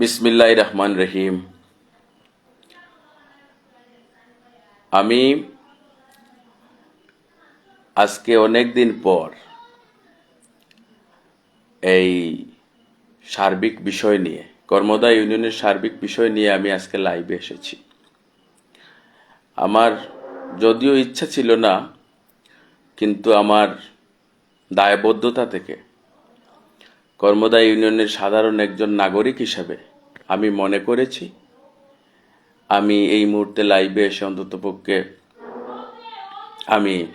বিসমিল্লাহ রহমান রহিম আমি আজকে অনেক দিন পর এই সার্বিক বিষয় নিয়ে কর্মদা ইউনিয়নের সার্বিক বিষয় নিয়ে আমি আজকে লাইভে এসেছি। আমার যদিও ইচ্ছা ছিল না, কিন্তু আমার দায়বদ্ধতা থেকে কর্মদা ইউনিয়নের সাধারণ একজন নাগরিক হিসাবে আমি মনে করেছি। আমি এই মুহূর্তে লাইভে এসে অন্ততপক্ষে আমি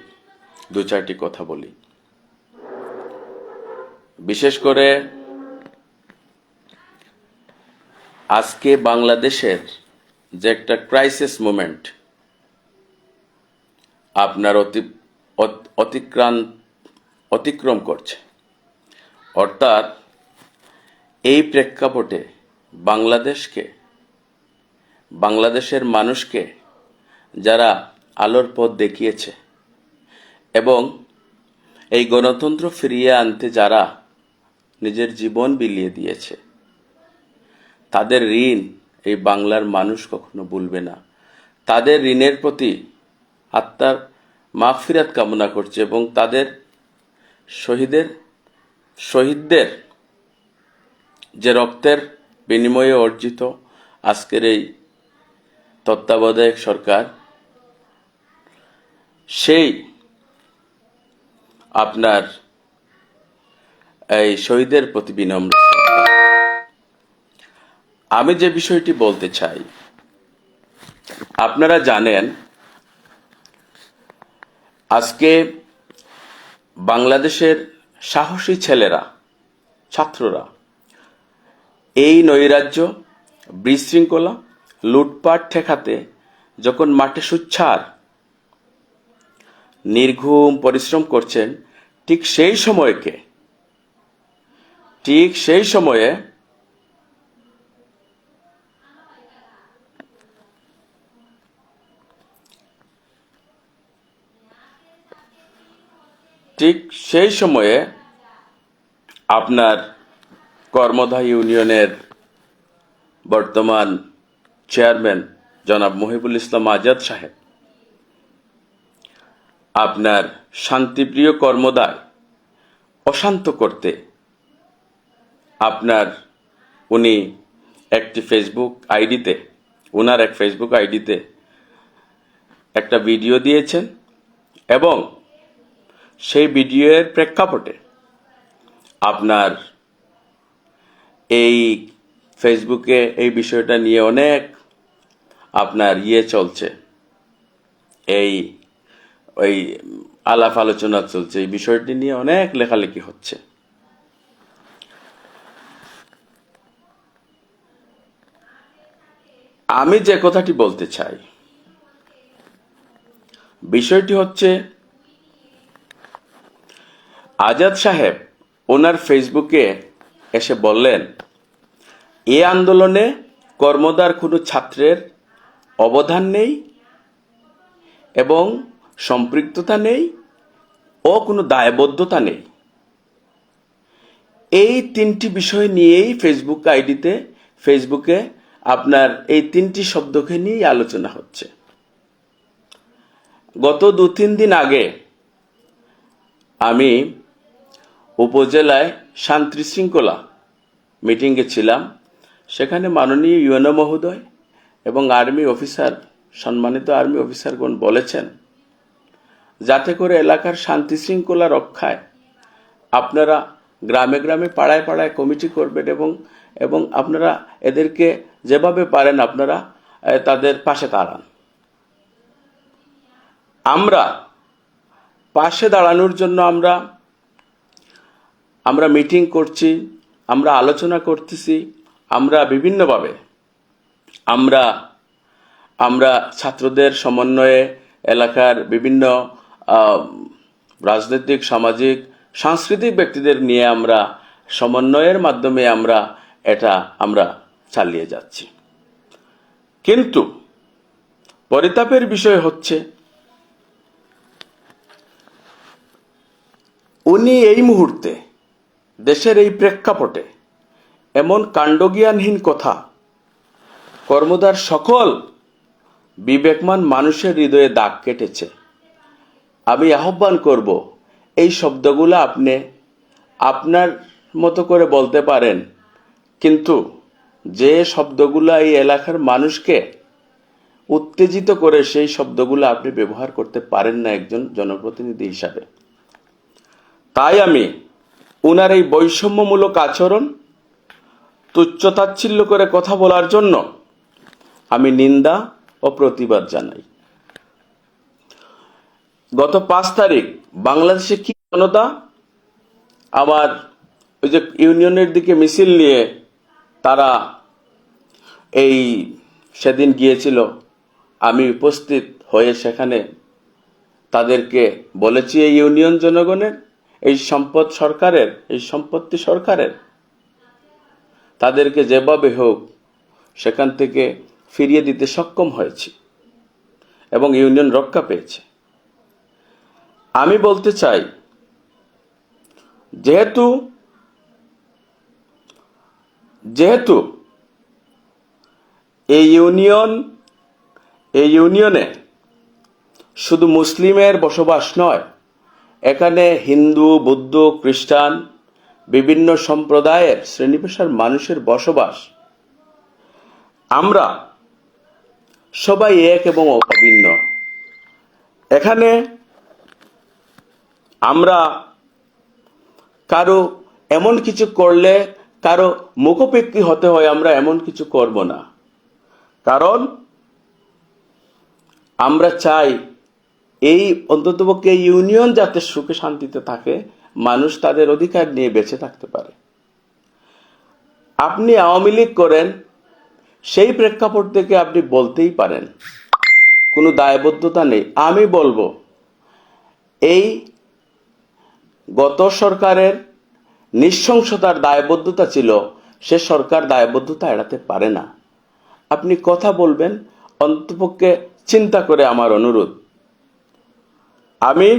দু চারটি কথা বলি। বিশেষ করে আজকে বাংলাদেশের যে একটা ক্রাইসিস মুমেন্ট আপনার অতি অত- অতিক্রান্ত অতিক্রম করছে। অর্থাৎ এই প্রেক্ষাপটে বাংলাদেশকে, বাংলাদেশের মানুষকে যারা আলোর পথ দেখিয়েছে এবং এই গণতন্ত্র ফিরিয়ে আনতে যারা নিজের জীবন বিলিয়ে দিয়েছে, তাদের ঋণ এই বাংলার মানুষ কখনো ভুলবে না। তাদের ঋণের প্রতি আত্মার মাগফিরাত কামনা করছে এবং তাদের শহীদের, শহীদদের যে রক্তের বিনিময়ে অর্জিত আজকের এই তত্ত্বাবধায়ক সরকার, সেই আপনার এই শহীদের প্রতি বিনম্র আমি যে বিষয়টি বলতে চাই, আপনারা জানেন, আজকে বাংলাদেশের সাহসী ছেলেরা, ছাত্ররা এই নৈরাজ্য, বিশৃঙ্খলা, লুটপাট ঠেকাতে যখন মাঠে সুচ্ছার, নির্ঘুম পরিশ্রম করছেন, ঠিক সেই সময়কে, ঠিক সেই সময়ে ঠিক সেই সময়ে আপনার কর্মধা ইউনিয়নের বর্তমান চেয়ারম্যান জনাব মহিবুল ইসলাম আজাদ সাহেব। আপনার শান্তিপ্রিয় কর্মদায় অশান্ত করতে আপনার, উনি একটি ফেসবুক আইডিতে ওনার এক ফেসবুক আইডিতে একটা ভিডিও দিয়েছেন এবং সেই ভিডিওর প্রেক্ষাপটে আপনার এই ফেসবুকে এই বিষয়টা নিয়ে অনেক আপনার ইয়ে চলছে। এই, ওই আলাপ আলোচনা চলছে। এই বিষয়টি নিয়ে অনেক লেখালেখি হচ্ছে। আমি যে কথাটি বলতে চাই, বিষয়টি হচ্ছে, আজাদ সাহেব ওনার ফেসবুকে এসে বললেন, এ আন্দোলনে কর্মদার কোনো ছাত্রের অবদান নেই এবং সম্পৃক্ততা নেই ও কোনো দায়বদ্ধতা নেই। এই তিনটি বিষয় নিয়েই ফেসবুক আইডিতে ফেসবুকে আপনার এই তিনটি শব্দকে নিয়েই আলোচনা হচ্ছে। গত দু তিন দিন আগে আমি উপজেলায় শান্তি শৃঙ্খলা মিটিংয়ে ছিলাম। সেখানে মাননীয় ইউএনও মহোদয় এবং আর্মি অফিসার, সম্মানিত আর্মি অফিসারগণ বলেছেন, যাতে করে এলাকার শান্তি শৃঙ্খলা রক্ষায় আপনারা গ্রামে গ্রামে পাড়ায় পাড়ায় কমিটি করবেন এবং এবং আপনারা এদেরকে যেভাবে পারেন আপনারা তাদের পাশে দাঁড়ান। আমরা পাশে দাঁড়ানোর জন্য আমরা আমরা মিটিং করছি, আমরা আলোচনা করতেছি, আমরা বিভিন্নভাবে আমরা আমরা ছাত্রদের সমন্বয়ে এলাকার বিভিন্ন রাজনৈতিক, সামাজিক, সাংস্কৃতিক ব্যক্তিদের নিয়ে আমরা সমন্বয়ের মাধ্যমে আমরা এটা আমরা চালিয়ে যাচ্ছি। কিন্তু পরিতাপের বিষয় হচ্ছে, উনি এই মুহূর্তে দেশের এই প্রেক্ষাপটে এমন কাণ্ডজ্ঞানহীন কথা কর্মদার সকল বিবেকমান মানুষের হৃদয়ে দাগ কেটেছে। আমি আহ্বান করব, এই শব্দগুলো আপনি আপনার মতো করে বলতে পারেন, কিন্তু যে শব্দগুলো এই এলাকার মানুষকে উত্তেজিত করে সেই শব্দগুলো আপনি ব্যবহার করতে পারেন না একজন জনপ্রতিনিধি হিসাবে। তাই আমি উনার এই বৈষম্যমূলক আচরণ তুচ্ছতাচ্ছিল্য করে কথা বলার জন্য আমি নিন্দা ও প্রতিবাদ জানাই। গত পাঁচ তারিখ বাংলাদেশে কি জনতা আমার ওই যে ইউনিয়নের দিকে মিছিল নিয়ে তারা এই সেদিন গিয়েছিল, আমি উপস্থিত হয়ে সেখানে তাদেরকে বলেছি এই ইউনিয়ন জনগণের এই সম্পদ সরকারের, এই সম্পত্তি সরকারের। তাদেরকে যেভাবে হোক সেখান থেকে ফিরিয়ে দিতে সক্ষম হয়েছে এবং ইউনিয়ন রক্ষা পেয়েছে। আমি বলতে চাই, যেহেতু যেহেতু এই ইউনিয়ন, এই ইউনিয়নে শুধু মুসলিমের বসবাস নয় এখানে হিন্দু, বৌদ্ধ, খ্রিস্টান বিভিন্ন সম্প্রদায়ের শ্রেণীপেশার মানুষের বসবাস। আমরা সবাই এক এবং অভিন্ন। এখানে আমরা কারও এমন কিছু করলে কারও মুখোপেক্ষী হতে হয় আমরা এমন কিছু করব না। কারণ আমরা চাই এই অন্ততপক্ষে ইউনিয়ন যাতে সুখে শান্তিতে থাকে, মানুষ তাদের অধিকার নিয়ে বেঁচে থাকতে পারে। আপনি আওয়ামী লীগ করেন, সেই প্রেক্ষাপট থেকে আপনি বলতেই পারেন, কোনো দায়বদ্ধতা নেই। আমি বলব, এই গত সরকারের নৃশংসতার দায়বদ্ধতা ছিল, সে সরকার দায়বদ্ধতা এড়াতে পারে না। আপনি কথা বলবেন অন্তপক্ষে চিন্তা করে আমার অনুরোধ। আমি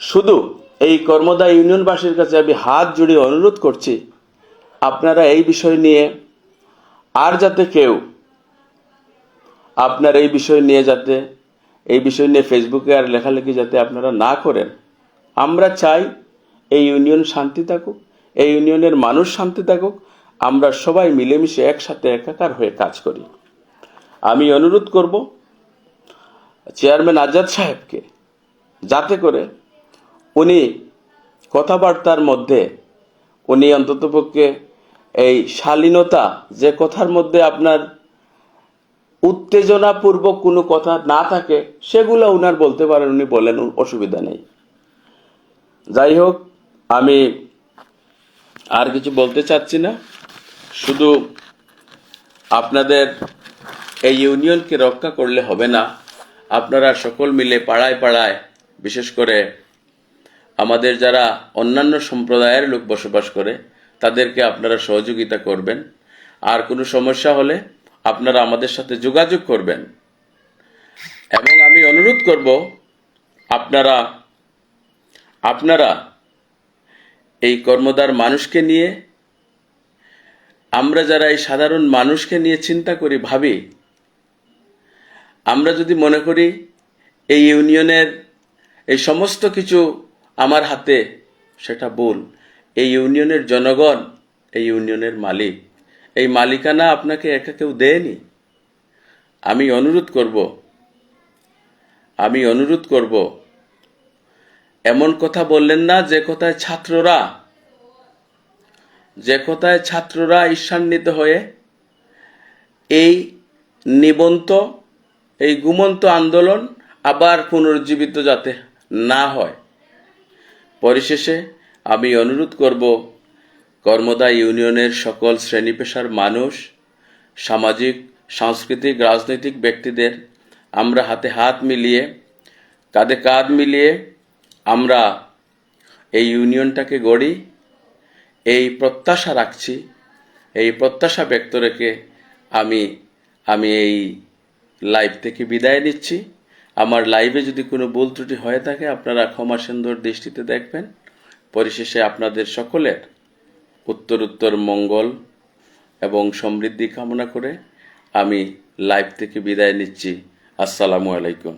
শুধু এই কর্মদা ইউনিয়নবাসীর কাছে আমি হাত জুড়ে অনুরোধ করছি, আপনারা এই বিষয় নিয়ে আর যাতে কেউ আপনার এই বিষয় নিয়ে যাতে, এই বিষয় নিয়ে ফেসবুকে আর লেখালেখি যাতে আপনারা না করেন, আমরা চাই এই ইউনিয়ন শান্তি থাকুক, এই ইউনিয়নের মানুষ শান্তি থাকুক, আমরা সবাই মিলেমিশে একসাথে একাকার হয়ে কাজ করি। আমি অনুরোধ করব চেয়ারম্যান আজাদ সাহেবকে। যাতে করে উনি কথাবার্তার মধ্যে, উনি অন্ততপক্ষে এই শালীনতা যে কথার মধ্যে আপনার উত্তেজনাপূর্বক কোনো কথা না থাকে, সেগুলো উনার বলতে পারেন, উনি বলেন, অসুবিধা নেই। যাই হোক, আমি আর কিছু বলতে চাচ্ছি না। শুধু আপনাদের এই ইউনিয়নকে রক্ষা করলে হবে না। আপনারা সকল মিলে পাড়ায় পাড়ায়, বিশেষ করে আমাদের যারা অন্যান্য সম্প্রদায়ের লোক বসবাস করে, তাদেরকে আপনারা সহযোগিতা করবেন। আর কোনো সমস্যা হলে আপনারা আমাদের সাথে যোগাযোগ করবেন। এবং আমি অনুরোধ করব, আপনারা আপনারা এই কর্মদার মানুষকে নিয়ে, আমরা যারা এই সাধারণ মানুষকে নিয়ে চিন্তা করি, ভাবি আমরা যদি মনে করি এই ইউনিয়নের এই সমস্ত কিছু আমার হাতে, সেটা ভুল। এই ইউনিয়নের জনগণ, এই ইউনিয়নের মালিক। এই মালিকানা আপনাকে একা কেউ দেয়নি। আমি অনুরোধ করব, আমি অনুরোধ করব, এমন কথা বললেন না যে কথায় ছাত্ররা, যে কথায় ছাত্ররা ঈর্ষান্বিত হয়ে এই নিবন্ত এই গুমন্ত আন্দোলন আবার পুনরুজ্জীবিত যাতে না হয়। পরিশেষে আমি অনুরোধ করব কর্মদা ইউনিয়নের সকল শ্রেণি পেশার মানুষ, সামাজিক, সাংস্কৃতিক, রাজনৈতিক ব্যক্তিদের আমরা হাতে হাত মিলিয়ে, কাঁধে কাঁধ মিলিয়ে আমরা এই ইউনিয়নটাকে গড়ি, এই প্রত্যাশা রাখছি, এই প্রত্যাশা ব্যক্ত রেখে আমি আমি এই লাইভ থেকে বিদায় নিচ্ছি। আমার লাইভে যদি কোনো ভুল ত্রুটি হয়ে থাকে, আপনারা ক্ষমা সুন্দর দৃষ্টিতে দেখবেন। পরিশেষে আপনাদের সকলের উত্তর উত্তর মঙ্গল এবং সমৃদ্ধি কামনা করে আমি লাইভ থেকে বিদায় নিচ্ছি। আসসালামু আলাইকুম।